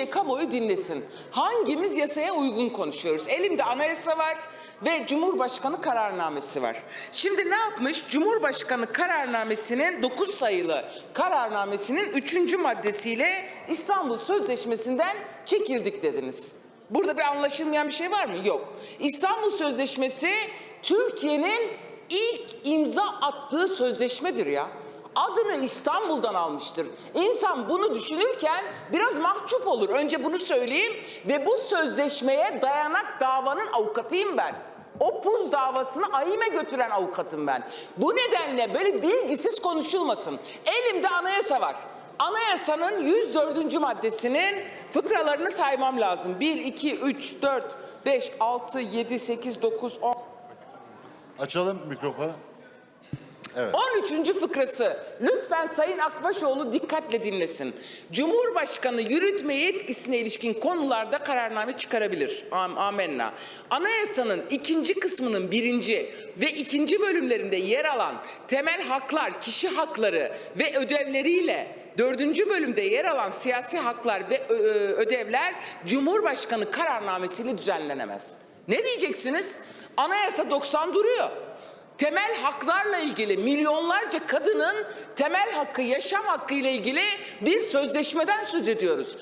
Türkiye kamuoyu dinlesin. Hangimiz yasaya uygun konuşuyoruz? Elimde anayasa var ve Cumhurbaşkanı kararnamesi var. Şimdi ne yapmış? Cumhurbaşkanı kararnamesinin 9 sayılı kararnamesinin 3. maddesiyle İstanbul Sözleşmesi'nden çekildik dediniz. Burada bir anlaşılmayan bir şey var mı? Yok. İstanbul Sözleşmesi Türkiye'nin ilk imza attığı sözleşmedir ya. Adını İstanbul'dan almıştır. İnsan bunu düşünürken biraz mahcup olur. Önce bunu söyleyeyim ve bu sözleşmeye dayanak davanın avukatıyım ben. O puz davasını ayime götüren avukatım ben. Bu nedenle böyle bilgisiz konuşulmasın. Elimde anayasa var. Anayasanın 104. maddesinin fıkralarını saymam lazım. 1, 2, 3, 4, 5, 6, 7, 8, 9, 10. Açalım mikrofonu. 13. fıkrası. Lütfen Sayın Akbaşoğlu dikkatle dinlesin. Cumhurbaşkanı yürütme yetkisine ilişkin konularda kararname çıkarabilir. Am amenna. Anayasanın ikinci kısmının birinci ve ikinci bölümlerinde yer alan temel haklar, kişi hakları ve ödevleriyle dördüncü bölümde yer alan siyasi haklar ve ödevler Cumhurbaşkanı kararnamesiyle düzenlenemez. Ne diyeceksiniz? Anayasa 90 duruyor temel haklarla ilgili milyonlarca kadının temel hakkı, yaşam hakkı ile ilgili bir sözleşmeden söz ediyoruz.